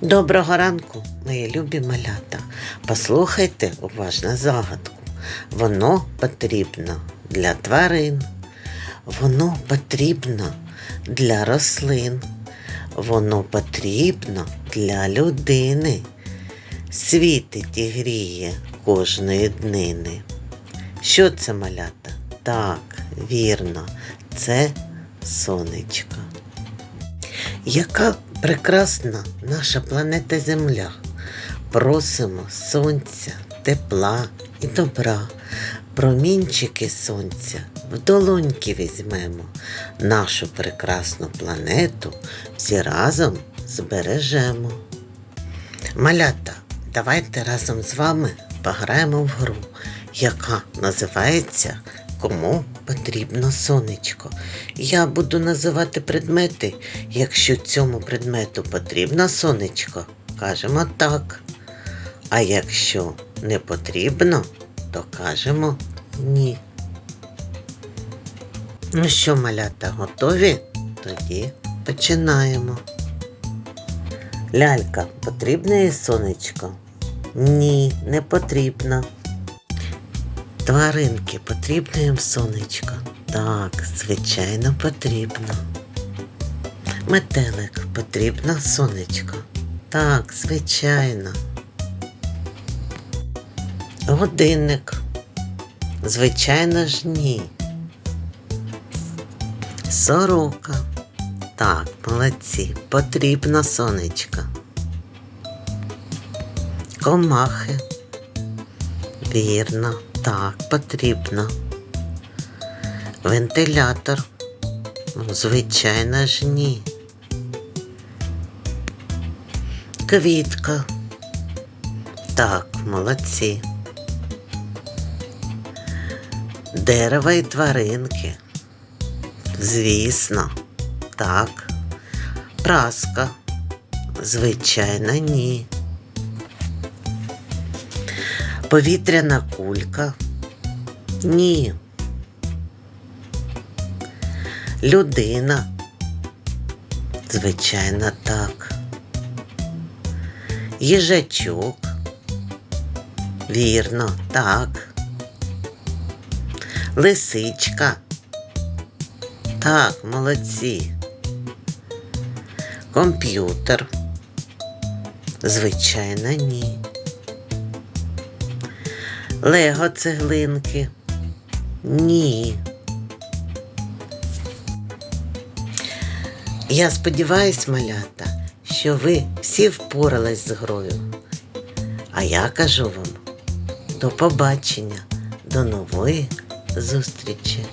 Доброго ранку, мої любі малята. Послухайте уважно загадку. Воно потрібно для тварин, воно потрібно для рослин, воно потрібно для людини. Світить і гріє кожної днини. Що це малята? Так, вірно, це сонечко. Яка прекрасна наша планета Земля. Просимо сонця, тепла і добра. Промінчики сонця в долоньки візьмемо. Нашу прекрасну планету всі разом збережемо. Малята, давайте разом з вами пограємо в гру, яка називається Кому потрібно сонечко. Я буду називати предмети. Якщо цьому предмету потрібно сонечко, кажемо так. А якщо не потрібно, то кажемо ні. Ну що, малята, готові? Тоді починаємо. Лялька, потрібно їй сонечко? Ні, не потрібно. Тваринки, потрібно їм сонечко? Так, звичайно, потрібно. Метелик, потрібно сонечко? Так, звичайно. Годинник. Звичайно ж ні. Сорока. Так, молодці, потрібно сонечко. Комахи. Вірно, так, потрібно. Вентилятор. Звичайно ж ні. Квітка. Так, молодці. Дерева і тваринки. Звісно, так. Праска. Звичайно, ні. Повітряна кулька. Ні. Людина. Звичайно, так. Їжачок. Вірно, так. Лисичка. Так, молодці. Комп'ютер. Звичайно, ні. Лего цеглинки. Ні. Я сподіваюсь, малята, що ви всі впорались з грою. А я кажу вам до побачення, до нової зустрічі.